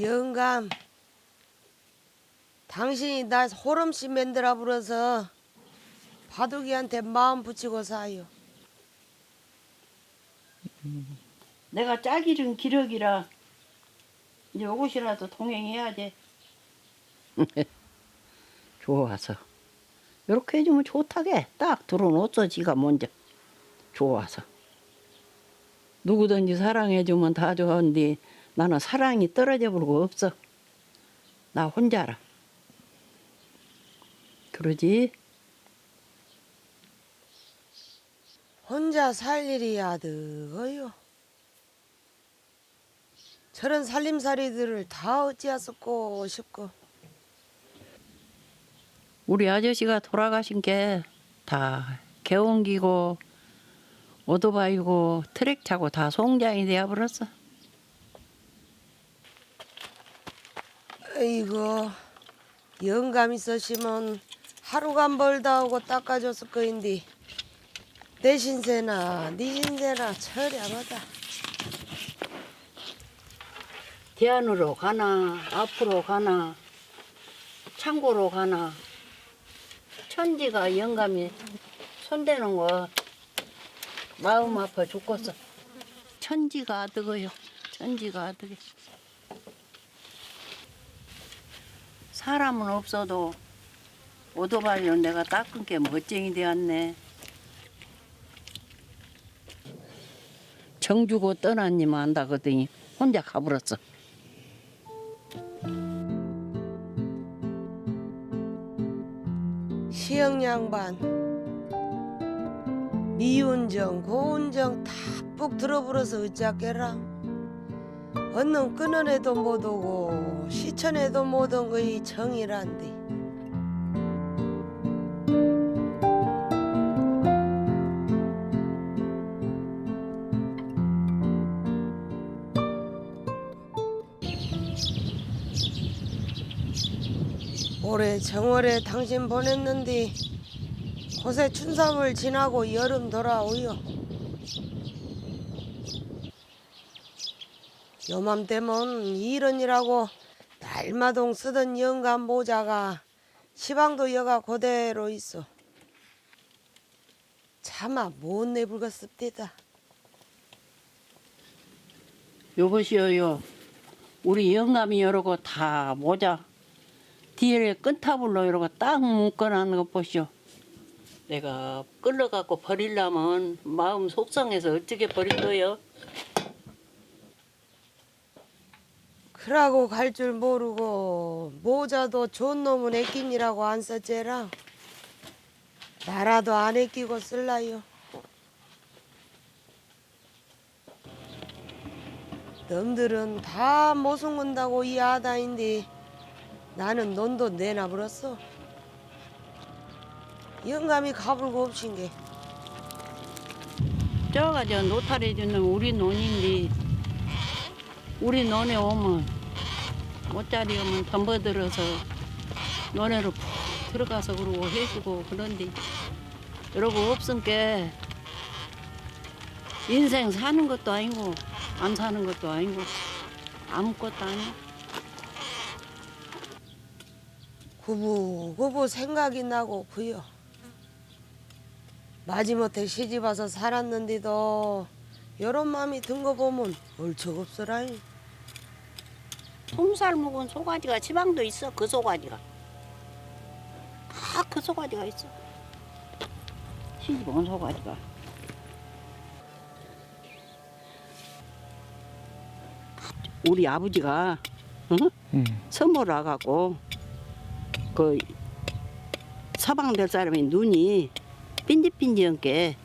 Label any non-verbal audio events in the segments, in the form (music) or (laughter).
영감, 당신이 날 호름씨 만들어 불어서 바둑이한테 마음 붙이고 사요. 내가 짝이른 기력이라 이제 옷이라도 동행해야 돼. (laughs) 좋아서. 이렇게 해주면 좋다게. 딱 들어놓았어 지가 먼저. 좋아서. 누구든지 사랑해주면 다 좋은데 나는 사랑이 떨어져 버리고 없어 나 혼자라 그러지 혼자 살 일이 아득어요. 저런 살림살이들을 다 어찌하셨고 싶고 우리 아저씨가 돌아가신 게 다 개옮기고 오토바이고 트랙 차고 다 송장이 되어버렸어. 이거 영감 있으시면 하루간 벌다 오고 닦아줬을 거인데 내 신세나 네 신세나 처량하다. 대안으로 가나 앞으로 가나 창고로 가나 천지가 영감이 손대는 거 마음 아파 죽겠어. 천지가 아득어요. 천지가 아득해. 사람은 없어도 오토바이로 내가 닦은 게 멋쟁이 되었네. 정주고 떠났니만 안다거더니 혼자 가버렸어. 시영 양반 미운정 고운정 다 뿍 들어불어서 어찌하겠라 언능 끊어내도 못 오고 시천에도 못온 거이 정이란디 올해 정월에 당신 보냈는데 곳에 춘삼을 지나고 여름 돌아오요. 요맘때면 이런이라고 날마동 쓰던 영감 모자가 시방도 여가 그대로 있어. 차마 못 내불겠습니다. 여보시오요. 우리 영감이 이러고 다 모자 뒤에 끈타블로 이러고 딱 묶어놨는 거 보시오. 내가 끌러갖고 버리려면 마음 속상해서 어떻게 버릴 거요? 그러고 갈 줄 모르고 모자도 좋은 놈은 애끼니라고 안 썼제라. 나라도 안 애끼고 쓸라요. 놈들은 다 모순군다고 이 아다인데 나는 논도 내놔버렸어. 영감이 가불고 없인 게 저가 저 노탈해 주는 우리 논인데 우리 논에 오면 못자리 오면 덤벼들어서 논에로 푹 들어가서 그러고 해주고 그런데 이러고 없으니까 인생 사는 것도 아니고 안 사는 것도 아니고 아무것도 아니고 구부구부 생각이 나고 그요. 마지못해 시집 와서 살았는데도 요런 마음이 든 거 보면 얼척 없어라이. 스무 살 먹은 소가지가 지방도 있어 그 소가지가. 다그 소가지가 있어. 시집 온 소가지가. 우리 아버지가 응? 선물 와갖고 그 서방 될 사람의 눈이 빈지빈지한 게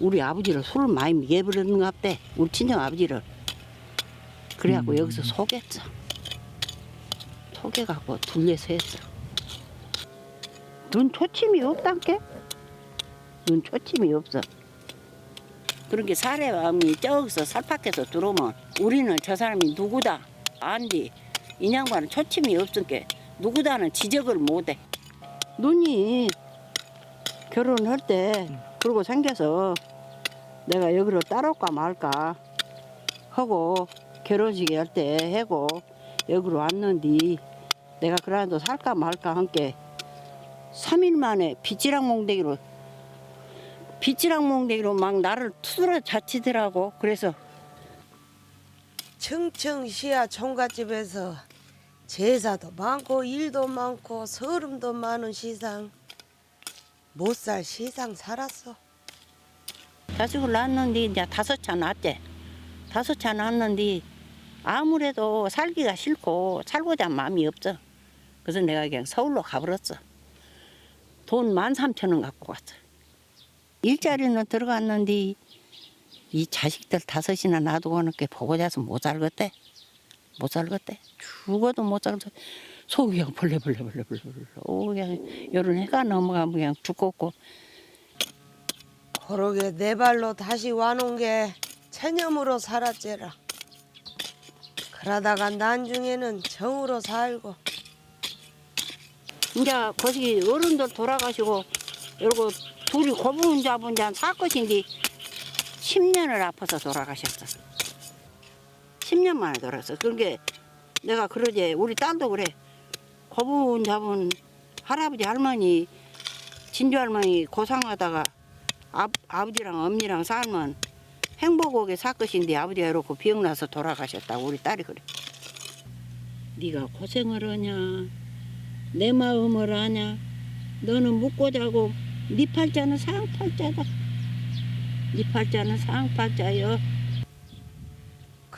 우리 아버지를 술을 많이 먹여버리는 것 같대 우리 친정 아버지를 그래갖고 여기서 속였어 속여갖고 둘레서 했어 눈 초침이 없단께? 눈 초침이 없어. 그런 게 사람이 저기서 살팍해서 들어오면 우리는 저 사람이 누구다? 안디 이 양반은 초침이 없으니까 누구다는 지적을 못해. 눈이 결혼할 때 그러고 생겨서 내가 여기로 따라올까 말까 하고 결혼식 할때 하고 여기로 왔는데 내가 그래도 살까 말까 함께 3일 만에 빗지랑 몽댕이로 빗지랑 몽댕이로 막 나를 투드러 자치더라고 그래서 청청 시야 총각집에서 제사도 많고 일도 많고 서름도 많은 시상 못 살 시상 살았어. 자식을 낳았는데 이제 다섯 차 낳았지 다섯 차 낳았는데 아무래도 살기가 싫고 살고자 마음이 없어. 그래서 내가 그냥 서울로 가버렸어. 돈 만 삼천 원 갖고 갔어. 일자리는 들어갔는데 이 자식들 다섯이나 놔두고 는게 보고 자서 못 살겠대? 못 살겠대? 죽어도 못 살겠대 속이 그냥 벌레벌레벌레벌레 오 그냥 요런 해가 넘어가면 그냥 죽겠고. 그러게 내 발로 다시 와놓은 게 체념으로 살았제라. 그러다가 난중에는 정으로 살고 이제 거기 어른들 돌아가시고 이러고 둘이 고분 잡은 자살 것인데 10년을 아파서 돌아가셨어. 10년 만에 돌아갔어. 그러게 내가 그러지 우리 딸도 그래. 고분 잡은 할아버지 할머니 진주 할머니 고상하다가 아, 아버지랑 엄니랑 살면 행복하게 살 것인데 아버지가 이렇게 병나서 돌아가셨다고 우리 딸이 그래. 네가 고생을 하냐 내 마음을 아냐 너는 묻고 자고 네 팔자는 상팔자다 네 팔자는 상팔자여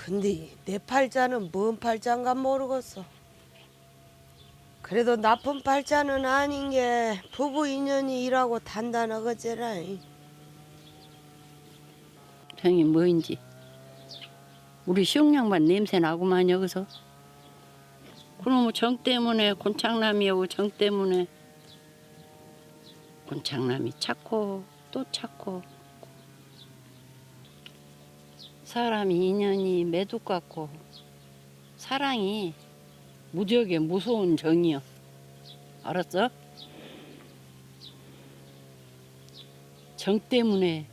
근데 내 팔자는 뭔 팔자인가 모르겠어. 그래도 나쁜 팔자는 아닌 게 부부 인연이 일하고 단단하겠지라. 병이 뭐인지. 우리 시용양반 냄새 나구만 여기서. 그놈의 정 때문에 곤창남이 오고 정 때문에. 곤창남이 찾고 또 찾고. 사람이 인연이 매듭 같고. 사랑이 무지하게 무서운 정이여. 알았어? 정 때문에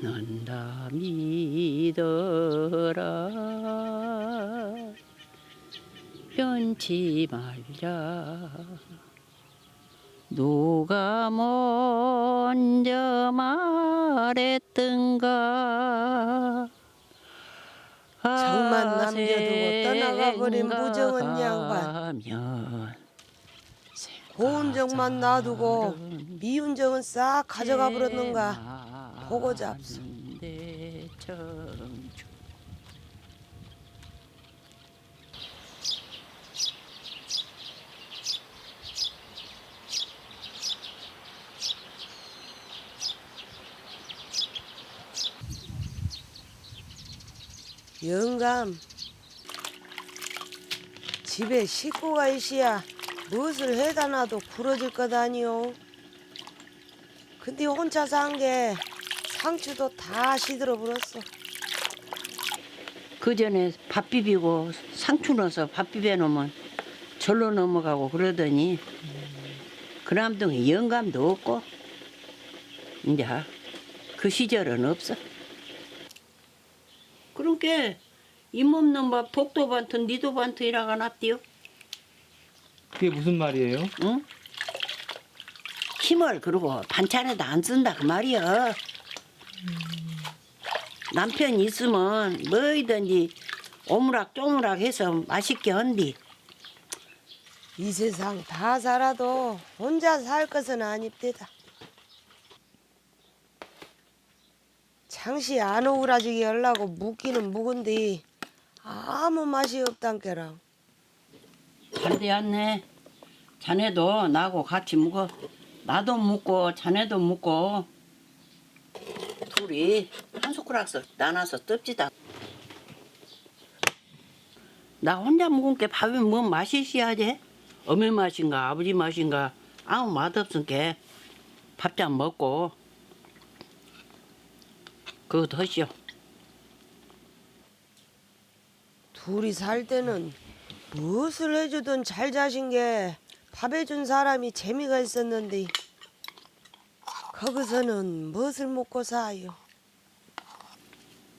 믿는다 믿어라 변치 말자 누가 먼저 말했던가 정만 남겨두고 떠나가버린 무정은 양반. 양반 고운 정만 놔두고 미운 정은 싹 가져가 버렸는가. 보고 잡수. 내 청춘. 영감 집에 식구가 있어야 무엇을 해다 놔도 부러질 것 아니오 근데 혼자 산 게 상추도 다 시들어 버렸어 그 전에 밥 비비고 상추 넣어서 밥 비벼 놓으면 절로 넘어가고 그러더니 그남동에 영감도 없고 이제 그 시절은 없어. 그러니까 잇몸 밥 복도 반튼 니도 반튼이라가 놨디요. 그게 무슨 말이에요? 응? 힘을 그러고 반찬에도 안 쓴다 그 말이야. 남편 있으면 뭐이든지 오므락 쪼무락 해서 맛있게 한디. 이 세상 다 살아도 혼자 살 것은 아닙니다 장시 안 오그라지게 하려고 묵기는 묵은데 아무 맛이 없단께랑 잘돼 않네. 자네도 나하고 같이 묵어. 나도 묵고 자네도 묵고. 둘이 한 숟가락씩 나눠서 뜯지다. 나 혼자 묵은 게 밥이 뭔 맛이 있어야지. 어머니 맛인가 아버지 맛인가 아무 맛 없으니까 밥잔 먹고 그거 드시오. 둘이 살 때는 무엇을 해주든 잘 자신 게 밥해준 사람이 재미가 있었는데 거기서는 무엇을 먹고 사요?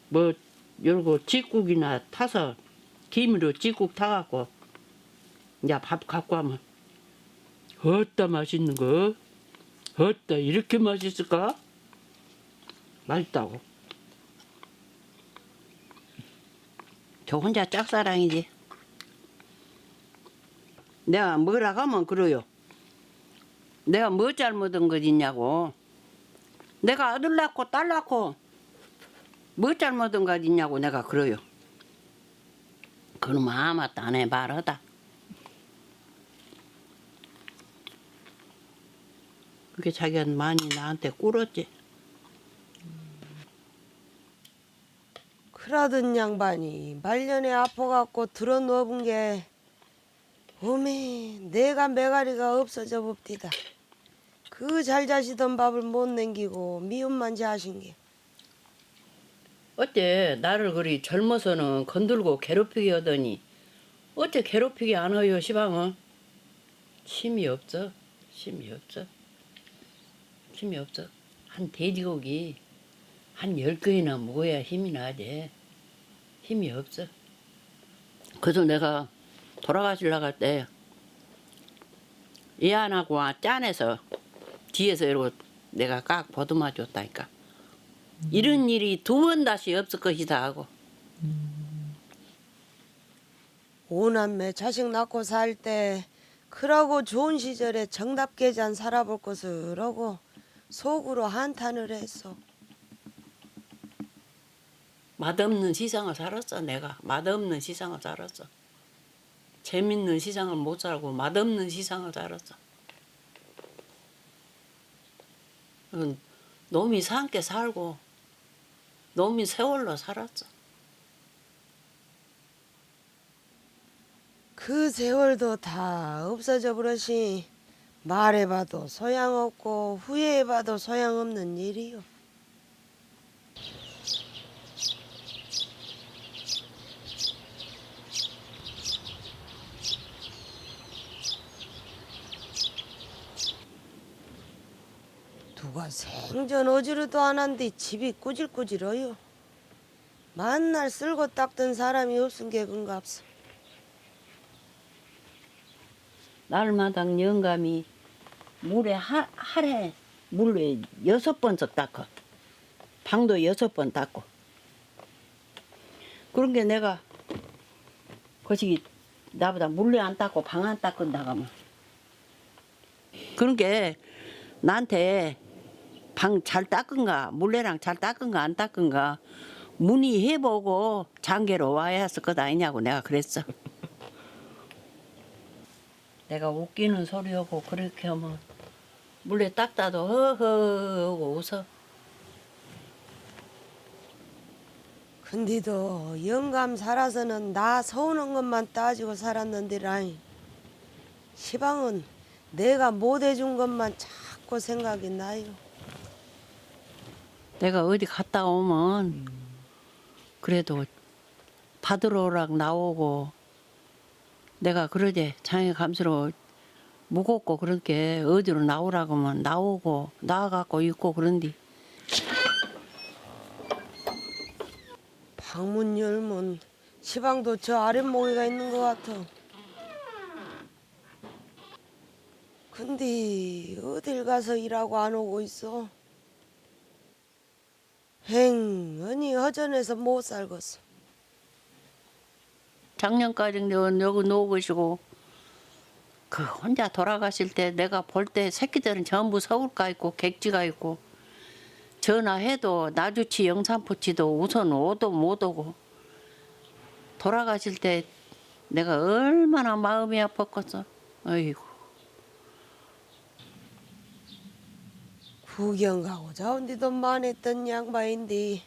뭐 열고 찌국이나 타서 김으로 찌국 타갖고 이제 밥 갖고 하면 어따 맛있는 거? 어따 이렇게 맛있을까? 맛있다고. 저 혼자 짝사랑이지. 내가 뭐라 하면 그래요. 내가 뭐 잘못한 것 있냐고 내가 아들 낳고 딸 낳고 뭐 잘못한 것 있냐고 내가 그래요. 그놈 아무것도 말하다. 그게 자기가 많이 나한테 꿇었지. 그러던 양반이 말년에 아파갖고 들어 누워본 게 어메 내가 메가리가 없어져 봅디다 그 잘 자시던 밥을 못 남기고 미움만 자신 게. 어째 나를 그리 젊어서는 건들고 괴롭히게 하더니 어째 괴롭히게 안 해요 시방은? 힘이 없어? 힘이 없어? 힘이 없어? 한 돼지고기 한 열 개나 먹어야 힘이 나지 힘이 없어. 그래서 내가 돌아가시려고 할 때 이안하고 짠해서 뒤에서 이러고 내가 깍 보듬어 줬다니까. 이런 일이 두 번 다시 없을 것이다 하고. 오남매 자식 낳고 살때 그러고 좋은 시절에 정답게 잔 살아볼 것을 하고 속으로 한탄을 했어 맛없는 시상을 살았어 내가. 맛없는 시상을 살았어. 재밌는 시상을 못 살고 맛없는 시상을 살았어 음, 놈이 산게 살고 놈이 세월로 살았어 그 세월도 다 없어져 버릇이 말해봐도 소양없고 후회해봐도 소양없는 일이요. 누가 생전 어지르도 안 한데 집이 꾸질꾸질어요. 만날 쓸고 닦던 사람이 없은 게 근갑소. 날마당 영감이 물에 하, 하래 물에 여섯 번씩 닦아 방도 여섯 번 닦고 그런 게 내가 거시기 나보다 물에 안 닦고 방 안 닦은다 가면 그런 게 나한테 방 잘 닦은가 물레랑 잘 닦은가 안 닦은가 문의해보고 장계로 와야 했을 것 아니냐고 내가 그랬어 (laughs) 내가 웃기는 소리하고 그렇게 하면 물에 닦다도 허허 하고 웃어. 근데도 영감 살아서는 나 서우는 것만 따지고 살았는데라니 시방은 내가 못 해준 것만 자꾸 생각이 나요. 내가 어디 갔다 오면 그래도 받으러 오락 나오고 내가 그러지 장애 감수로 무겁고 그렇게 어디로 나오라고 하면 나오고 나와갖고 있고 그런디 방문 열면 시방도 저 아랫목에가 있는 것 같아. 근데 어딜 가서 일하고 안 오고 있어? 행언니 허전해서 못 살겠어. 작년까지 여기 놓고 계시고 그 혼자 돌아가실 때 내가 볼 때 새끼들은 전부 서울 가 있고 객지가 있고 전화해도 나주치 영산포치도 우선 오도 못 오고 돌아가실 때 내가 얼마나 마음이 아팠겠어. 아이고 구경 가고 자운디도 만했던 양반인데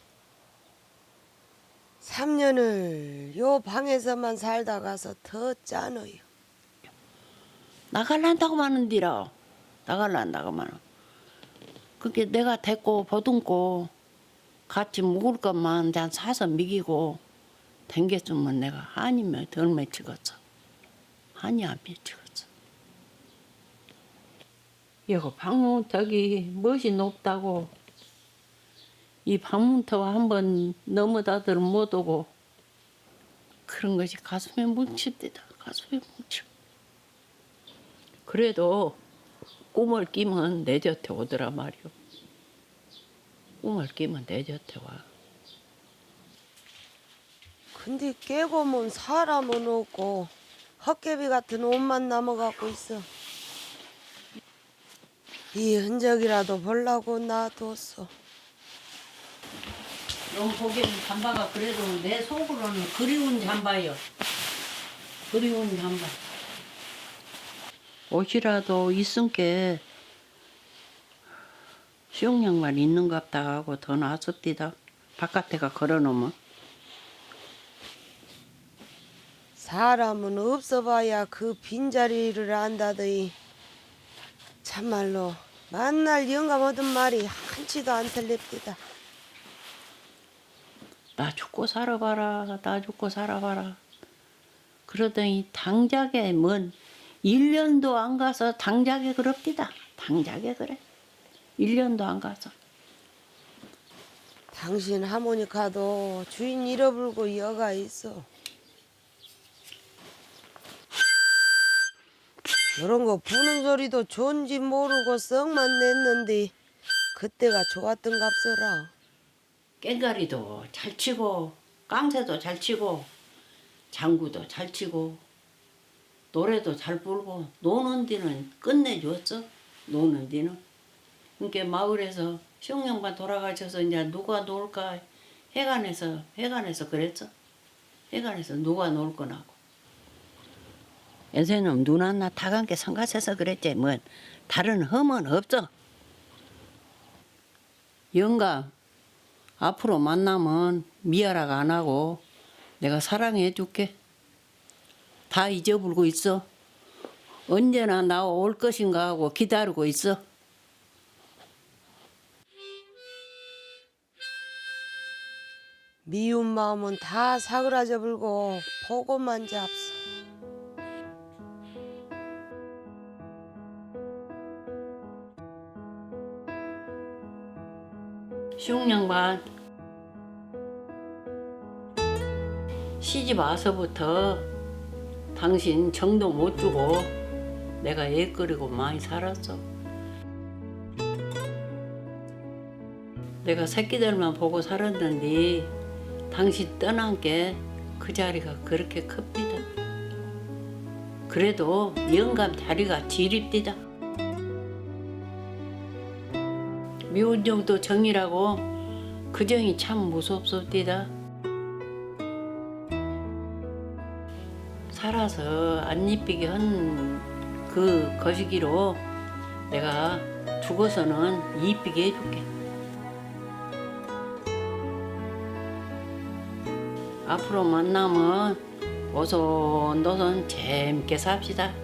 3년을 요 방에서만 살다 가서 더 짠어요. 나갈란다고 하는디라. 나갈란다고 하는. 그게 내가 데리고 보듬고 같이 묵을 것만 그냥 사서 먹이고 댕겨주면 내가 한이면 덜 맺히겠어? 한이 안 맺히겠어 이거 방문 저기 멋이 높다고 이 방문터와 한번 넘어다들 못 오고 그런 것이 가슴에 뭉칩니다. 가슴에 뭉쳐. 그래도 꿈을 끼면 내 곁에 오더라 말이오. 꿈을 끼면 내 곁에 와. 근데 깨고 면 사람은 없고 헛개비 같은 옷만 남아갖고 있어. 이 흔적이라도 보려고 놔뒀어. 넌 보기엔 잠바가 그래도 내 속으로는 그리운 잠바요. 그리운 잠바. 옷이라도 있은 게 수영장만 있는갑다 하고 더 나섰디다. 바깥에가 걸어놓으면. 사람은 없어봐야 그 빈자리를 안다더니 참말로 만날 영감 얻은 말이 한치도 안 틀립디다. 나 죽고 살아봐라. 나 죽고 살아봐라. 그러더니 당장에 뭔 1년도 안 가서 당장에 그럽디다. 당장에 그래. 1년도 안 가서. 당신 하모니카도 주인 잃어불고 여가 있어. 이런 거 부는 소리도 좋은지 모르고 썩만 냈는데 그때가 좋았던 값어라. 깽가리도 잘 치고 깡새도 잘 치고 장구도 잘 치고 노래도 잘 부르고 노는 뒤는 끝내줬어 노는 뒤는. 그러니까 마을에서 시용양반 돌아가셔서 이제 누가 놀까 해관에서 해관에서 그랬어. 해관에서 누가 놀 거나고 요새는 눈 하나 타간게 성가셔서 그랬지 뭐 다른 험은 없어 영감 앞으로 만나면 미아라가 안 하고 내가 사랑해 줄게. 다 잊어버리고 있어. 언제나 나올 것인가 하고 기다리고 있어. 미운 마음은 다 사그라져 불고 보고만 잡서. 시웅양반 시집 와서부터 당신 정도 못 주고 내가 애 끓이고 많이 살았어. 내가 새끼들만 보고 살았는데 당신 떠난 게 그 자리가 그렇게 큽니다. 그래도 영감 자리가 지립디다. 미운 정도 정이라고 그 정이 참 무섭습디다. 살아서 안 이쁘게 한 그 거시기로 내가 죽어서는 이쁘게 해줄게. 앞으로 만나면 오손도손 재밌게 삽시다.